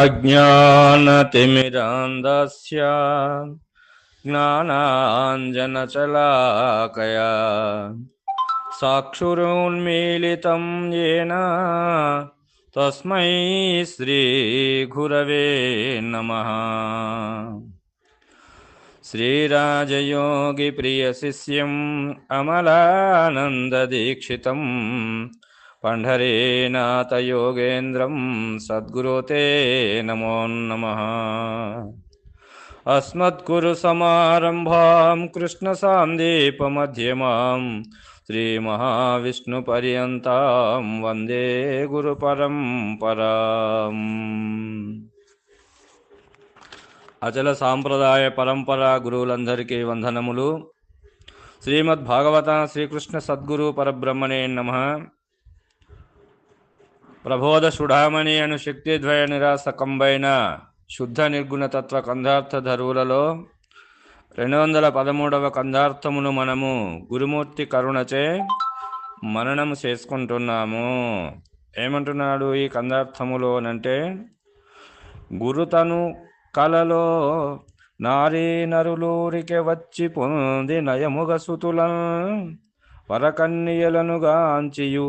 अज्ञानतिमिरान्धस्य ज्ञानाञ्जनशलाकया साक्षुरुन्मीलितं येन तस्मै श्रीगुरवे नमः। श्रीराजयोगिप्रियशिष्यम् अमलानन्ददीक्षितम् పండరీనాథ యోగేంద్రం సద్గురుతే నమో నమ. అస్మద్గురు సమారంభాం కృష్ణ సాందీపమ్యమాం శ్రీ మహావిష్ణు పర్యంతం వందే గురు పరంపరాం. అచల సాంప్రదాయ పరంపరా గురువులందరికీ వందనములు. శ్రీమద్భాగవత శ్రీకృష్ణ సద్గురు పరబ్రహ్మణే నమ. ప్రబోధ సుడామణి అను శక్తిద్వయ నిరాసకంబైన శుద్ధ నిర్గుణ తత్వ కందార్థ ధరువులలో రెండు వందల పదమూడవ కందార్థమును మనము గురుమూర్తి కరుణచే మననము చేసుకుంటున్నాము. ఏమంటున్నాడు ఈ కందార్థములోనంటే గురుతను కలలో నారీ నరులూరికే వచ్చి పొంది నయముగ సుతులను వరకన్యలను గాంచియు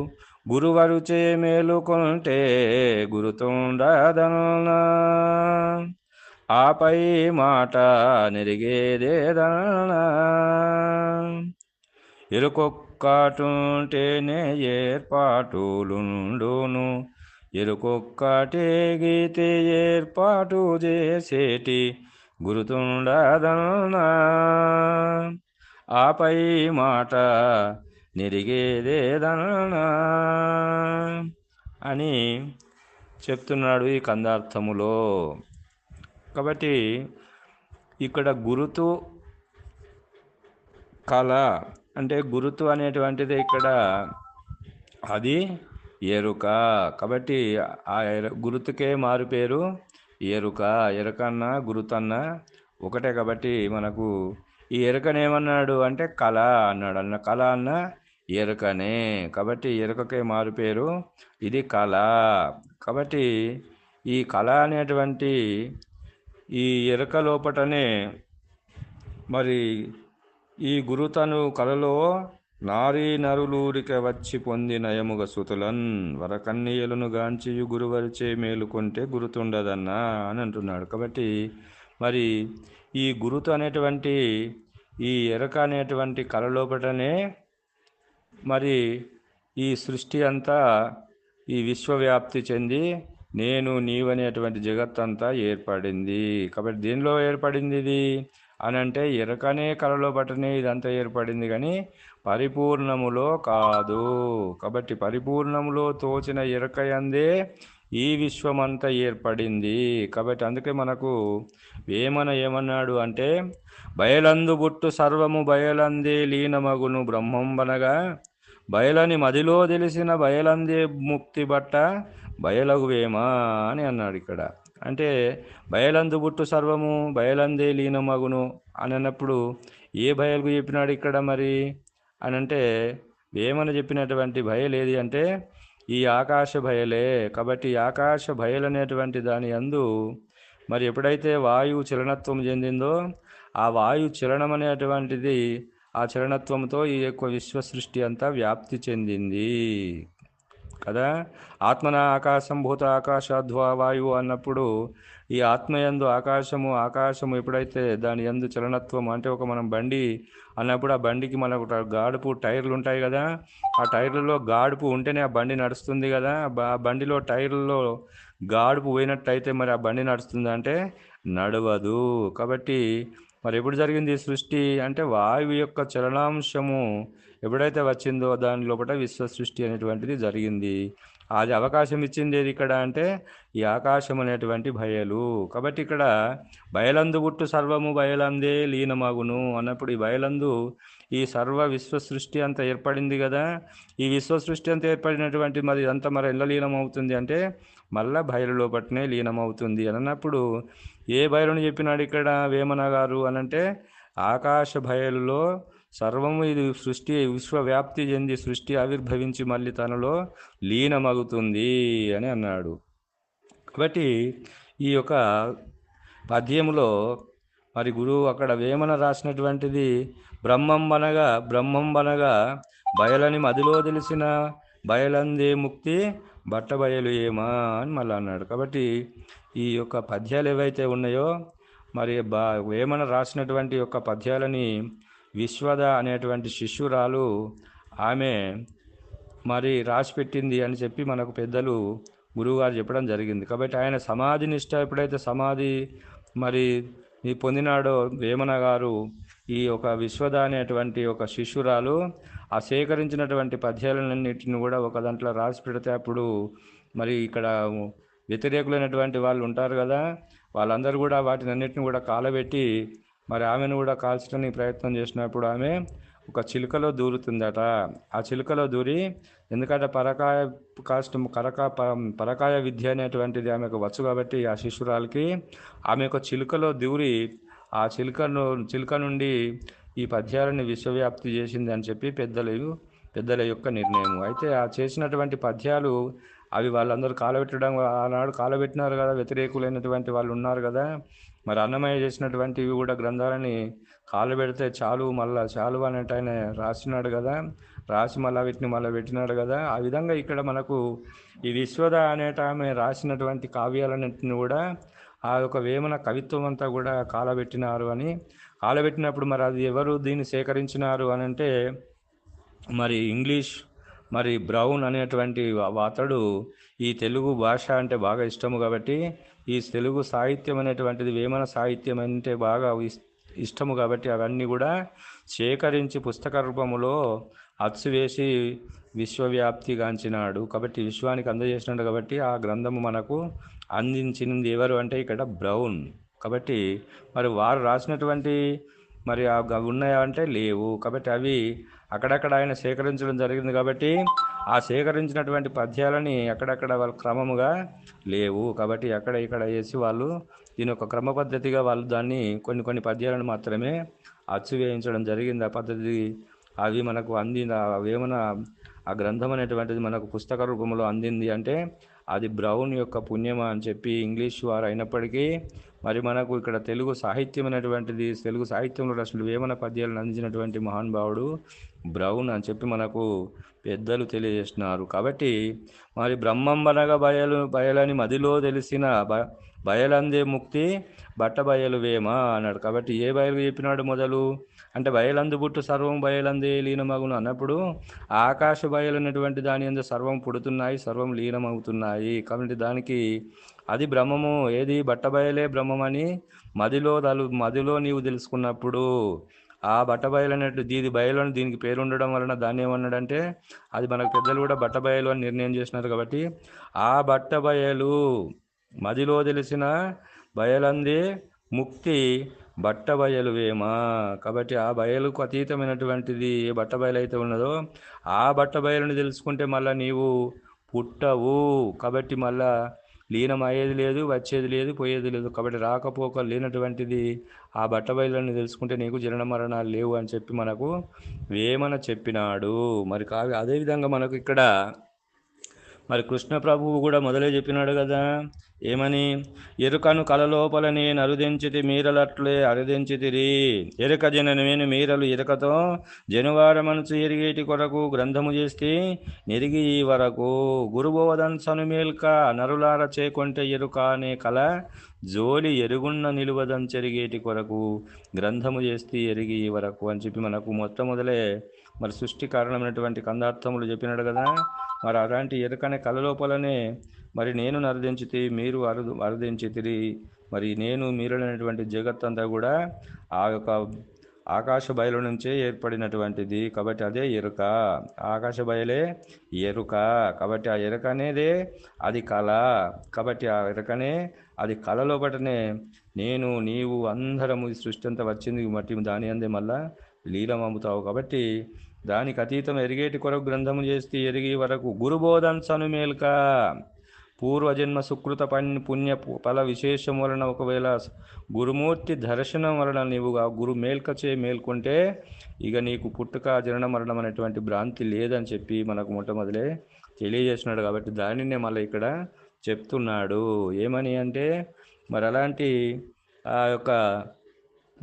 గురువరుచే మేలుకొంటే గురుతుండదన ఆపై మాట నెరిగేదేదన ఎరుకొక్కటుంటేనే ఏర్పాటులుండును. ఎరుకొక్కటే గీతే ఏర్పాటు చేసేటి గురుతుండదన ఆపై మాట నిరిగేదేదనా అని చెప్తున్నాడు ఈ కందార్థములో. కాబట్టి ఇక్కడ గురుతు కళ అంటే గురుతు అనేటువంటిది ఇక్కడ అది ఎరుక. కాబట్టి ఆ గురుతుకే మారు పేరు ఎరుక. ఎరుకన్న గురుతన్న ఒకటే కాబట్టి మనకు ఈ ఎరుకనేమన్నాడు అంటే కళ అన్నాడు. అన్న కళ అన్న ఎరుకనే. కాబట్టి ఎరుకకే మారు పేరు ఇది కళ. కాబట్టి ఈ కళ అనేటువంటి ఈ ఎరుక లోపటనే మరి ఈ గురుతను కలలో నారీ నరులూరిక వచ్చి పొంది నయముగ సుతులన్ వరకన్నీయులను గాంచియు గురువరిచే మేలుకుంటే గురుతుండదన్నా అని అంటున్నాడు. కాబట్టి మరి ఈ గురుతు అనేటువంటి ఈ ఎరక అనేటువంటి కళ లోపటనే మరి ఈ సృష్టి అంతా ఈ విశ్వవ్యాప్తి చెంది నేను నీవనేటువంటి జగత్తంతా ఏర్పడింది. కాబట్టి దీనిలో ఏర్పడింది ఇది? అని అంటే ఎరకనే కలలో బట్టనే ఇదంతా ఏర్పడింది కానీ పరిపూర్ణములో కాదు. కాబట్టి పరిపూర్ణములో తోచిన ఎరకయందే ఈ విశ్వమంతా ఏర్పడింది. కాబట్టి అందుకే మనకు వేమన ఏమన్నాడు అంటే బయలందు బుట్టు సర్వము బయలందే లీనమగును బ్రహ్మంబనగా బయలని మదిలో తెలిసిన బయలందే ముక్తి బట్ట బయలగువేమా అని అన్నాడు ఇక్కడ. అంటే బయలందు బుట్టు సర్వము బయలందే లీనమగును అని అన్నప్పుడు ఏ బయలుకు చెప్పినాడు ఇక్కడ మరి? అని అంటే వేమన చెప్పినటువంటి భయలేది అంటే ఈ ఆకాశ భయలే కాబట్టి ఆకాశ భయలనేటువంటి దాని అందు మరి ఎప్పుడైతే వాయువు చలనత్వం చెందిందో ఆ వాయు చలనం అనేటువంటిది ఆ చలనత్వంతో ఈ యొక్క విశ్వ సృష్టి అంతా వ్యాప్తి చెందింది. కదా? ఆత్మన ఆకాశం భూత ఆకాశాధ్వా వాయువు అన్నప్పుడు ఈ ఆత్మయందు ఆకాశము ఆకాశము ఎప్పుడైతే దాని ఎందు చలనత్వం అంటే ఒక మనం బండి అన్నప్పుడు ఆ బండికి మనకు గాడుపు టైర్లు ఉంటాయి కదా? ఆ టైర్లలో గాడుపు ఉంటేనే ఆ బండి నడుస్తుంది కదా? ఆ బండిలో టైర్లలో గాడుపు పోయినట్టయితే మరి ఆ బండి నడుస్తుంది అంటే నడవదు. కాబట్టి మరి ఎప్పుడు జరిగింది సృష్టి అంటే వాయువు యొక్క చలనాంశము ఎప్పుడైతే వచ్చిందో దాని లోపల విశ్వ సృష్టి అనేటువంటిది జరిగింది. అది అవకాశం ఇచ్చింది ఏది ఇక్కడ అంటే ఈ ఆకాశం అనేటువంటి భయలు కాబట్టి ఇక్కడ బయలందు పుట్టు సర్వము బయలందే లీనమగును అన్నప్పుడు ఈ బయలందు ఈ సర్వ విశ్వ సృష్టి అంతా ఏర్పడింది కదా. ఈ విశ్వ సృష్టి అంతా ఏర్పడినటువంటి మరి అంతా మరి ఎలా లీనమవుతుంది అంటే మళ్ళా బయలు లోపట్నే లీనమవుతుంది అన్నప్పుడు ఏ బయలును చెప్పినాడు ఇక్కడ వేమన గారు అనంటే ఆకాశ బయలులో సర్వము ఇది సృష్టి విశ్వవ్యాప్తి చెంది సృష్టి ఆవిర్భవించి మళ్ళీ తనలో లీనమగుతుంది అని అన్నాడు. కాబట్టి ఈ యొక్క పద్యములో మరి గురువు అక్కడ వేమన రాసినటువంటిది బ్రహ్మం అనగా బ్రహ్మం అనగా బయలని మదిలో తెలిసిన బయలందే ముక్తి బట్టబయలు ఏమా అని మళ్ళీ అన్నాడు. కాబట్టి ఈ యొక్క పద్యాలు ఏవైతే ఉన్నాయో మరి బా వేమన రాసినటువంటి యొక్క పద్యాలని విశ్వద అనేటువంటి శిష్యురాలు ఆమె మరి రాసిపెట్టింది అని చెప్పి మనకు పెద్దలు గురువుగారు చెప్పడం జరిగింది. కాబట్టి ఆయన సమాధి నిష్ట ఎప్పుడైతే సమాధి మరి ఈ పొందినాడో వేమన గారు ఈ ఒక విశ్వద అనేటువంటి ఒక శిష్యురాలు ఆ సేకరించినటువంటి పద్యాలన్నింటిని కూడా ఒక దాంట్లో రాసి పెడితే అప్పుడు మరి ఇక్కడ వ్యతిరేకులైనటువంటి వాళ్ళు ఉంటారు కదా వాళ్ళందరూ కూడా వాటిని అన్నిటిని కూడా కాలబెట్టి మరి ఆమెను కూడా కాల్చడానికి ప్రయత్నం చేసినప్పుడు ఆమె ఒక చిలుకలో దూరుతుందట. ఆ చిలుకలో దూరి ఎందుకంటే పరకాయ కాష్టం కరకా ప- పరకాయ విద్య అనేటువంటిది ఆమెకు వచ్చు కాబట్టి ఆ శిష్యురాలకి ఆమె ఒక చిలుకలో దూరి ఆ చిలుకను చిలుక నుండి ఈ పద్యాలను విశ్వవ్యాప్తి చేసింది అని చెప్పి పెద్దలు పెద్దల యొక్క నిర్ణయం అయితే ఆ చేసినటువంటి పద్యాలు అవి వాళ్ళందరూ కాలబెట్టడం ఆనాడు కాలబెట్టినారు కదా వ్యతిరేకులైనటువంటి వాళ్ళు ఉన్నారు కదా. మరి అన్నమయ్య చేసినటువంటివి కూడా గ్రంథాలని కాలబెడితే చాలు మళ్ళా చాలు అనేట ఆయన రాసినాడు కదా. రాసి మళ్ళా వీటిని మళ్ళీ పెట్టినాడు కదా. ఆ విధంగా ఇక్కడ మనకు ఈ విశ్వద అనేట ఆమె రాసినటువంటి కావ్యాలన్నింటిని కూడా ఆ యొక్క వేమన కవిత్వం అంతా కూడా కాలబెట్టినారు అని. కాలబెట్టినప్పుడు మరి అది ఎవరు దీన్ని సేకరించినారు అని అంటే మరి ఇంగ్లీష్ మరి బ్రౌన్ అనేటువంటి అతడు ఈ తెలుగు భాష అంటే బాగా ఇష్టము కాబట్టి ఈ తెలుగు సాహిత్యం అనేటువంటిది వేమన సాహిత్యం అంటే బాగా ఇస్- ఇష్టము కాబట్టి అవన్నీ కూడా సేకరించి పుస్తక రూపములో అచ్చు వేసి విశ్వవ్యాప్తిగాంచినాడు. కాబట్టి విశ్వానికి అందజేసినాడు కాబట్టి ఆ గ్రంథము మనకు అందించింది ఎవరు అంటే ఇక్కడ బ్రౌన్. కాబట్టి మరి వారు రాసినటువంటి మరి ఆ గ- ఉన్నాయా అంటే లేవు. కాబట్టి అవి అక్కడక్కడ ఆయన సేకరించడం జరిగింది కాబట్టి ఆ సేకరించినటువంటి పద్యాలని అక్కడక్కడ వాళ్ళు క్రమముగా లేవు కాబట్టి అక్కడ ఇక్కడ వేసి వాళ్ళు దీని ఒక క్రమ పద్ధతిగా వాళ్ళు దాన్ని కొన్ని కొన్ని పద్యాలను మాత్రమే అచ్చువేయించడం జరిగింది. ఆ పద్ధతి అవి మనకు అందింది ఆ ఆ గ్రంథం అనేటువంటిది మనకు పుస్తక రూపంలో అందింది అంటే అది బ్రౌన్ యొక్క పుణ్యమా అని చెప్పి ఇంగ్లీష్ వారు అయినప్పటికీ మరి మనకు ఇక్కడ తెలుగు సాహిత్యం అనేటువంటిది తెలుగు సాహిత్యంలో అసలు వేమన పద్యాలను అందించినటువంటి మహానుభావుడు బ్రౌన్ అని చెప్పి మనకు పెద్దలు తెలియజేస్తున్నారు. కాబట్టి మరి బ్రహ్మం అనగా బయలు బయలని మదిలో తెలిసిన బ బయలందే ముక్తి బట్ట బయలు వేమా అన్నాడు. కాబట్టి ఏ బయలు చెప్పినాడు మొదలు? అంటే బయలందు పుట్టు సర్వం బయలందే లీనమగును అన్నప్పుడు ఆకాశ బయలు అనేటువంటి దాని అందు సర్వం పుడుతున్నాయి సర్వం లీనమవుతున్నాయి. కాబట్టి దానికి అది బ్రహ్మము ఏది? బట్ట బయలే బ్రహ్మమని మదిలో తలు మదిలో నీవు తెలుసుకున్నప్పుడు ఆ బట్ట బయలు దీది బయలు అని దీనికి పేరు ఉండడం వలన దాన్ని ఏమన్నాడంటే అది మనకు పెద్దలు కూడా బట్ట బయలు అని నిర్ణయం చేసినారు కాబట్టి ఆ బట్ట బయలు మదిలో తెలిసిన బయలంది ముక్తి బట్ట బయలు వేమా కాబట్టి ఆ బయలుకు అతీతమైనటువంటిది ఏ బట్ట బయలు అయితే ఉన్నదో ఆ బట్ట బయలుని తెలుసుకుంటే మళ్ళా నీవు పుట్టవు. కాబట్టి మళ్ళా లీనం అయ్యేది లేదు వచ్చేది లేదు పోయేది లేదు. కాబట్టి రాకపోక లేనటువంటిది ఆ బట్ట బయలుని తెలుసుకుంటే నీకు జనన మరణాలు లేవు అని చెప్పి మనకు వేమన చెప్పినాడు. మరి కావి అదేవిధంగా మనకు ఇక్కడ మరి కృష్ణ ప్రభువు కూడా మొదలే చెప్పినాడు కదా. ఏమని? ఎరుకను కలలోపల నేను అరుదించితి మీరలట్లే అరుదించితిరి. ఎరుక జననమేను మీరలు ఎరుకతో జనువార మనసు ఎరిగేటి కొరకు గ్రంథము చేస్తే నెరిగి ఈ వరకు. గురుబోధన్ సనుమేల్క నరులార చేకొంటే ఎరుక అనే కల జోలి ఎరుగున్న నిలువదం చెరిగేటి కొరకు. గ్రంథము చేస్తే ఎరిగి ఈ వరకు అని చెప్పి మనకు మొట్టమొదలే మరి సృష్టి కారణమైనటువంటి కందార్థములు చెప్పినాడు కదా. మరి అలాంటి ఎరుకనే కళ లోపలనే మరి నేను నరదించితి మీరు అరుదు అరుదించితిరి. మరి నేను మీరనేటువంటి జగత్ అంతా కూడా ఆ యొక్క ఆకాశ బయలు నుంచే ఏర్పడినటువంటిది. కాబట్టి అదే ఎరుక. ఆకాశ బయలే ఎరుక. కాబట్టి ఆ ఎరుక అనేదే అది కళ. కాబట్టి ఆ ఎరుకనే అది కళ లోపటనే నేను నీవు అందరము సృష్టి అంతా వచ్చింది. మట్టి దాని అందే మళ్ళా లీలం అమ్ముతావు కాబట్టి దానికి అతీతం ఎరిగేటి కొరకు గ్రంథము చేస్తే ఎరిగి వరకు గురుబోధన్ సనుమేల్క. పూర్వజన్మ సుకృత పని పుణ్య ఫల విశేషం వలన ఒకవేళ గురుమూర్తి దర్శనం వలన నీవు ఆ గురు మేల్కచే మేల్కొంటే ఇక నీకు పుట్టుక జనన మరణం అనేటువంటి భ్రాంతి లేదని చెప్పి మనకు మొట్టమొదలే తెలియజేసినాడు కాబట్టి దానినే మళ్ళీ ఇక్కడ చెప్తున్నాడు. ఏమని అంటే మరి అలాంటి ఆ యొక్క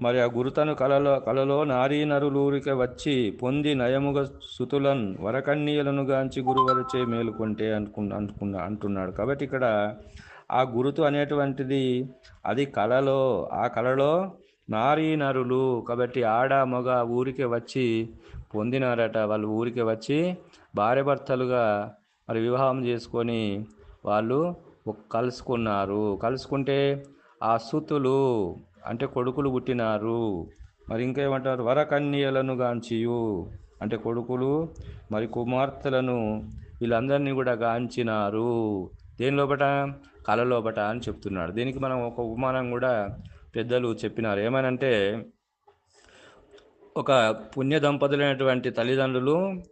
మరి ఆ గురుతను కలలో కలలో నారీ నరులూరిక వచ్చి పొంది నయముగ సుతులన్ వరకన్నీయులను గాంచి గురువరచే మేలుకొంటే అనుకున్న అనుకున్నా అంటున్నాడు. కాబట్టి ఇక్కడ ఆ గురుతు అనేటువంటిది అది కళలో ఆ కళలో నారీ నరులు కాబట్టి ఆడ మగ ఊరికే వచ్చి పొందినారట. వాళ్ళు ఊరికే వచ్చి భార్యభర్తలుగా మరి వివాహం చేసుకొని వాళ్ళు కలుసుకున్నారు. కలుసుకుంటే ఆ సుతులు అంటే కొడుకులు పుట్టినారు. మరి ఇంకేమంటారు? వరకన్యలను గాంచియు. అంటే కొడుకులు మరి కుమార్తెలను వీళ్ళందరినీ కూడా గాంచినారు. దేని లోపట? కళ లోపట అని చెప్తున్నాడు. దీనికి మనం ఒక ఉపమానం కూడా పెద్దలు చెప్పినారు. ఏమనంటే ఒక పుణ్య దంపతులైనటువంటి తల్లిదండ్రులు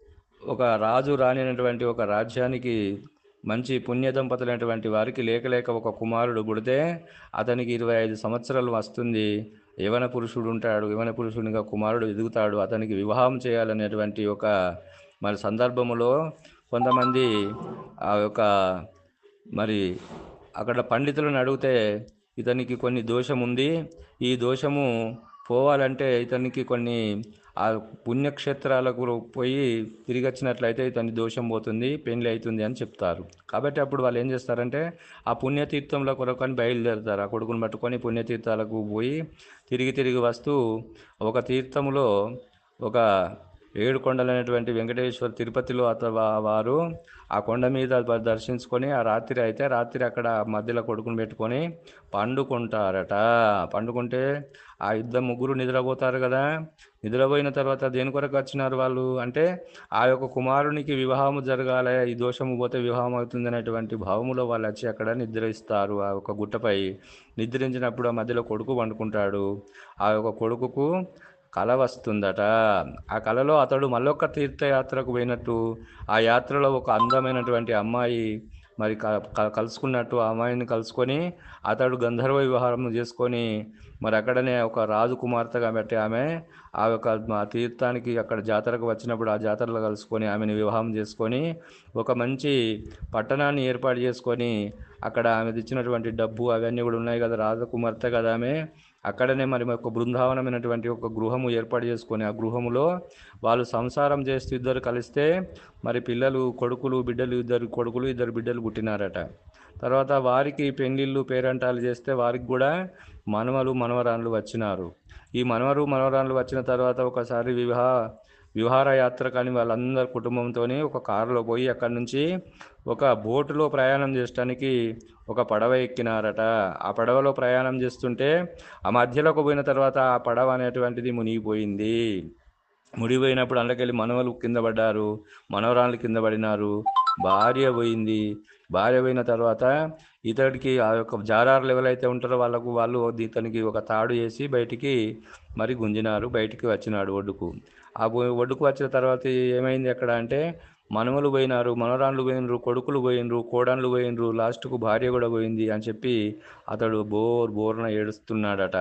ఒక రాజు రానినటువంటి ఒక రాజ్యానికి మంచి పుణ్య దంపతులైనటువంటి వారికి లేకలేక ఒక కుమారుడు పుడితే అతనికి ఇరవై ఐదు సంవత్సరాలు వస్తుంది. యవన పురుషుడు ఉంటాడు యవన పురుషునిగా కుమారుడు ఎదుగుతాడు. అతనికి వివాహం చేయాలనేటువంటి ఒక మరి సందర్భములో కొంతమంది ఆ యొక్క మరి అక్కడ పండితులను అడిగితే ఇతనికి కొన్ని దోషం ఉంది ఈ దోషము పోవాలంటే ఇతనికి కొన్ని ఆ పుణ్యక్షేత్రాలకు పోయి తిరిగి వచ్చినట్లయితే ఇతని దోషం పోతుంది పెళ్ళి అవుతుంది అని చెప్తారు. కాబట్టి అప్పుడు వాళ్ళు ఏం చేస్తారంటే ఆ పుణ్యతీర్థంలో కొరకొని బయలుదేరుతారు. ఆ కొడుకుని పట్టుకొని పుణ్యతీర్థాలకు పోయి తిరిగి తిరిగి వస్తూ ఒక తీర్థములో ఒక ఏడు కొండలైనటువంటి వెంకటేశ్వర తిరుపతిలో అత వారు ఆ కొండ మీద దర్శించుకొని ఆ రాత్రి అయితే రాత్రి అక్కడ మధ్యలో కొడుకుని పెట్టుకొని పండుకుంటారట. పండుకుంటే ఆ ఇద్దరు ముగ్గురు నిద్రపోతారు కదా. నిద్రపోయిన తర్వాత దేని కొరకు వచ్చినారు వాళ్ళు? అంటే ఆ యొక్క కుమారునికి వివాహము జరగాలి ఈ దోషము పోతే వివాహం అవుతుంది అనేటువంటి భావములో వాళ్ళు వచ్చి అక్కడ నిద్రిస్తారు. ఆ యొక్క గుట్టపై నిద్రించినప్పుడు ఆ మధ్యలో కొడుకు పండుకుంటాడు. ఆ యొక్క కొడుకుకు కళ వస్తుందట. ఆ కళలో అతడు మళ్ళొక్క తీర్థయాత్రకు పోయినట్టు ఆ యాత్రలో ఒక అందమైనటువంటి అమ్మాయి మరి క- కలుసుకున్నట్టు ఆ అమ్మాయిని కలుసుకొని అతడు గంధర్వ వివాహం చేసుకొని మరి అక్కడనే ఒక రాజు కుమార్తెగా పెట్టి ఆమె ఆ యొక్క ఆ తీర్థానికి అక్కడ జాతరకు వచ్చినప్పుడు ఆ జాతరలో కలుసుకొని ఆమెను వివాహం చేసుకొని ఒక మంచి పట్టణాన్ని ఏర్పాటు చేసుకొని అక్కడ ఆమె ఇచ్చినటువంటి డబ్బు అవన్నీ కూడా ఉన్నాయి కదా రాజకుమార్తె కదా ఆమె. అక్కడనే మరి ఒక బృందావనమైనటువంటి ఒక గృహము ఏర్పాటు చేసుకొని ఆ గృహములో వాళ్ళు సంసారం చేస్తూ ఇద్దరు కలిస్తే మరి పిల్లలు కొడుకులు బిడ్డలు ఇద్దరు కొడుకులు ఇద్దరు బిడ్డలు పుట్టినారట. తర్వాత వారికి పెళ్ళిళ్ళు పేరంటాలు చేస్తే వారికి కూడా మనవలు మనవరాన్లు వచ్చినారు. ఈ మనవరు మనవరాన్లు వచ్చిన తర్వాత ఒకసారి వివాహ విహారయాత్ర కానీ వాళ్ళందరి కుటుంబంతో ఒక కారులో పోయి అక్కడి నుంచి ఒక బోటులో ప్రయాణం చేయడానికి ఒక పడవ ఎక్కినారట. ఆ పడవలో ప్రయాణం చేస్తుంటే ఆ మధ్యలోకి పోయిన తర్వాత ఆ పడవ అనేటువంటిది మునిగిపోయింది. మునిగిపోయినప్పుడు అందులోకెళ్ళి మనవలు కింద పడ్డారు మనవరాళ్ళు కింద పడినారు భార్య పోయింది. భార్య పోయిన తర్వాత ఇతడికి ఆ యొక్క జారారులు ఎవరైతే ఉంటారో వాళ్ళకు వాళ్ళు ఇతనికి ఒక తాడు వేసి బయటికి మరి గుంజినారు బయటికి వచ్చినాడు ఒడ్డుకు. ఆ బో- ఒడ్డుకు వచ్చిన తర్వాత ఏమైంది అక్కడ అంటే మనమలు పోయినారు మనవరాళ్ళు పోయినరు కొడుకులు పోయినరు కోడన్లు పోయినరు లాస్ట్కు భార్య కూడా పోయింది అని చెప్పి అతడు బోర్ బోర్న ఏడుస్తున్నాడట.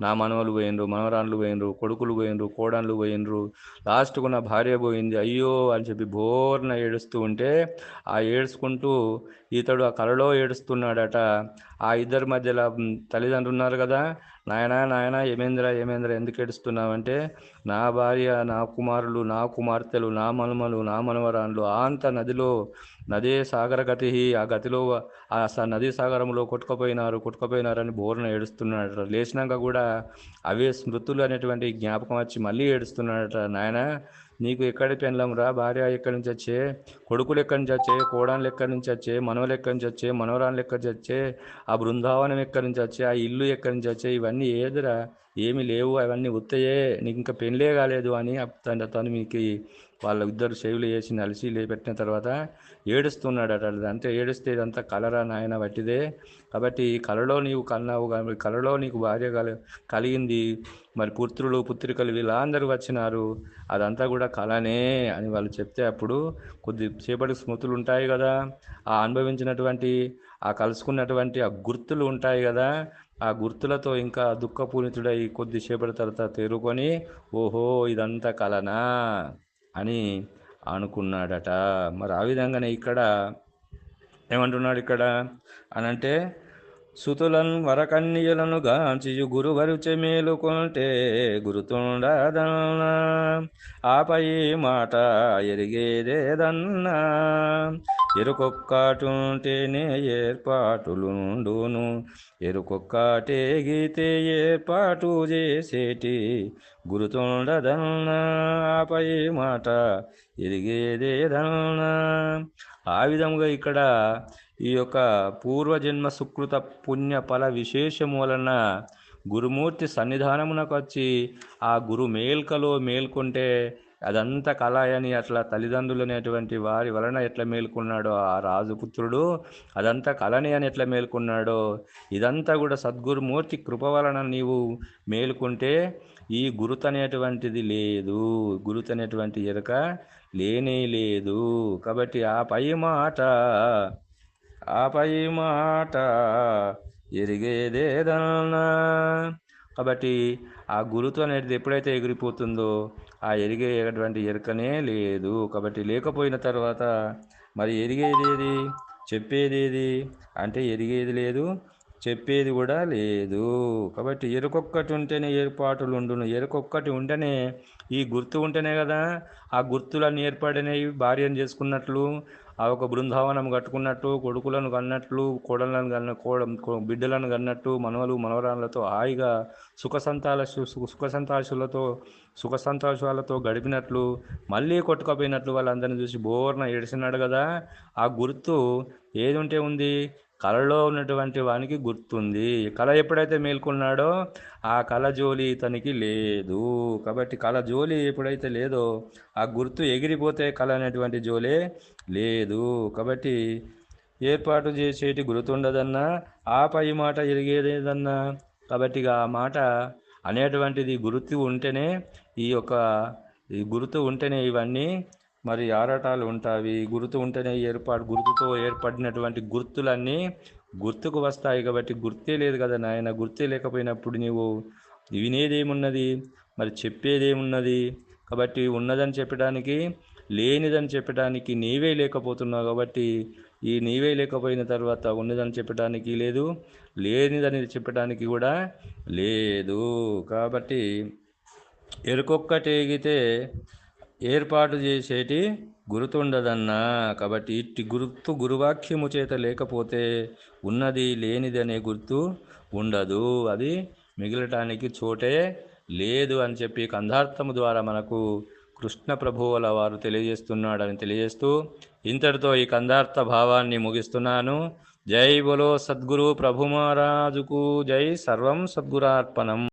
నా మనవలు పోయినరు మనవరాన్లు పోయినరు కొడుకులు పోయినరు కోడన్లు పోయినరు లాస్ట్కు నా భార్య పోయింది. అయ్యో అని చెప్పి బోర్న ఏడుస్తూ ఉంటే ఆ ఏడుచుకుంటూ ఇతడు ఆ కలలో ఏడుస్తున్నాడట. ఆ ఇద్దరి మధ్యలో తల్లిదండ్రులు ఉన్నారు కదా నాయనా నాయనా ఏమేంద్ర ఏమేంద్ర ఎందుకు ఏడుస్తున్నావంటే నా భార్య నా కుమారులు నా కుమార్తెలు నా మనుమలు నా మనవరాన్లు ఆ అంత నదిలో నదే సాగర గతి ఆ గతిలో ఆ స- నదీ సాగరంలో కొట్టుకుపోయినారు కొట్టుకుపోయినారని బోర్న ఏడుస్తున్నాడట. లేచినాక కూడా అవే స్మృతులు అనేటువంటి జ్ఞాపకం వచ్చి మళ్ళీ ఏడుస్తున్నాడట. నాయన నీకు ఎక్కడి పెండ్లంరా రా భార్య ఎక్కడి నుంచి వచ్చే? కొడుకులు ఎక్కడి నుంచి వచ్చే? కోడాన్లు ఎక్కడి నుంచి వచ్చే? మనవలు ఎక్కడి నుంచి వచ్చే? మనవరాళ్ళు ఎక్కడి నుంచి వచ్చే? ఆ బృందావనం ఎక్కడి నుంచి వచ్చే? ఆ ఇల్లు ఎక్కడి నుంచి వచ్చే? ఇవన్నీ ఏదిరా? ఏమి లేవు అవన్నీ ఉత్తయే. నీకు ఇంకా పెళ్ళే కాలేదు అని తను తను మీకు వాళ్ళ ఇద్దరు చెవులు వేసి నలిసి లేపెట్టిన తర్వాత ఏడుస్తున్నాడట. అంటే ఏడిస్తే ఇదంతా కలరా నాయన వాటిదే కాబట్టి ఈ కలలో నీవు కన్నావు కాబట్టి కలలో నీకు భార్య కల కలిగింది. మరి పుత్రులు పుత్రికలు వీళ్ళందరూ వచ్చినారు. అదంతా కూడా కళనే అని వాళ్ళు చెప్తే అప్పుడు కొద్దిసేపటి స్మృతులు ఉంటాయి కదా. ఆ అనుభవించినటువంటి ఆ కలుసుకున్నటువంటి ఆ గుర్తులు ఉంటాయి కదా. ఆ గుర్తులతో ఇంకా దుఃఖపూరితుడై కొద్దిసేపటి తర్వాత తేరుకొని ఓహో ఇదంతా కలనా? అని అనుకున్నాడట. మరి ఆ విధంగానే ఇక్కడ ఏమంటున్నాడు ఇక్కడ అనంటే సుతులను వరకన్యలను గాంచియు గురువరుచె మేలుకొంటే గురుతుండదన్నా. ఆపై మాట ఎరిగేదేదన్నా. ఎరుకొక్కటుంటేనే ఏర్పాటులుండును. ఎరుకొక్కటేగితే ఏర్పాటు చేసేటి గురుతుండదన్నా. ఆపై మాట ఎరిగేదేదన్నా. ఆ విధముగా ఇక్కడ ఈ యొక్క పూర్వజన్మ సుకృత పుణ్య ఫల విశేషము వలన గురుమూర్తి సన్నిధానమునకు వచ్చి ఆ గురు మేల్కలో మేల్కొంటే అదంతా కళ అని అట్లా తల్లిదండ్రులు అనేటువంటి వారి వలన ఎట్లా మేల్కొన్నాడో ఆ రాజుపుత్రుడు అదంతా కళని అని ఎట్లా మేల్కొన్నాడో ఇదంతా కూడా సద్గురుమూర్తి కృప వలన నీవు మేలుకుంటే ఈ గురుత అనేటువంటిది లేదు గురుత అనేటువంటి ఎరక లేనే లేదు. కాబట్టి ఆ పై మాట ఆ పై మాట ఎరిగేదేదన్నా. కాబట్టి ఆ గురుత్వం అనేది ఎప్పుడైతే ఎగిరిపోతుందో ఆ ఎరిగేటువంటి ఎరకనే లేదు. కాబట్టి లేకపోయిన తర్వాత మరి ఎరిగేదేది? చెప్పేదేది? అంటే ఎరిగేది లేదు చెప్పేది కూడా లేదు. కాబట్టి ఎరుకొక్కటి ఉంటేనే ఏర్పాటులు ఉండును. ఎరుకొక్కటి ఉంటేనే ఈ గుర్తు ఉంటేనే కదా ఆ గుర్తులన్నీ ఏర్పడినవి భార్యను చేసుకున్నట్లు ఆ ఒక బృందావనం కట్టుకున్నట్టు కొడుకులను కన్నట్లు కోడలను కన్న కోడ బిడ్డలను కన్నట్టు మనవలు మనవరాలతో హాయిగా సుఖ సంతాల సుఖ సంతాషులతో సుఖ సంతోషాలతో గడిపినట్లు మళ్ళీ కొట్టుకపోయినట్లు వాళ్ళందరిని చూసి బోర్న ఏడిసినాడు కదా. ఆ గుర్తు ఏదుంటే ఉంది? కళలో ఉన్నటువంటి వానికి గుర్తుంది. కళ ఎప్పుడైతే మేల్కొన్నాడో ఆ కళ జోలి ఇతనికి లేదు. కాబట్టి కళ జోలి ఎప్పుడైతే లేదో ఆ గుర్తు ఎగిరిపోతే కళ అనేటువంటి జోలే లేదు. కాబట్టి ఏర్పాటు చేసేటి గుర్తుండదన్నా ఆ పై మాట ఎరిగేదేదన్నా కాబట్టి ఆ మాట అనేటువంటిది గుర్తు ఉంటేనే ఈ యొక్క ఈ గుర్తు ఉంటేనే ఇవన్నీ మరి ఆరాటాలు ఉంటాయి గుర్తు ఉంటేనే ఏర్పాటు గుర్తుతో ఏర్పడినటువంటి గుర్తులన్నీ గుర్తుకు వస్తాయి కాబట్టి గుర్తే లేదు కదా నాయన. గుర్తే లేకపోయినప్పుడు నీవు వినేదేమున్నది? మరి చెప్పేదేమున్నది? కాబట్టి ఉన్నదని చెప్పడానికి లేనిదని చెప్పడానికి నీవే లేకపోతున్నావు కాబట్టి ఈ నీవే లేకపోయిన తర్వాత ఉన్నదని చెప్పడానికి లేదు లేనిదని చెప్పడానికి కూడా లేదు. కాబట్టి ఎరుకొక్కటేగితే ఏర్పాటు చేసేటి గుర్తుండదన్నా. కాబట్టి ఇట్టి గుర్తు గురువాక్యము చేత లేకపోతే ఉన్నది లేనిది అనే గుర్తు ఉండదు. అది మిగిలటానికి చోటే లేదు అని చెప్పి కంధార్థము ద్వారా మనకు కృష్ణ ప్రభువుల వారు తెలియజేస్తున్నాడని తెలియజేస్తూ ఇంతటితో ఈ కందార్థ భావాన్ని ముగిస్తున్నాను. జై బోలో సద్గురు ప్రభు మహారాజుకు జై. సర్వం సద్గురార్పణం.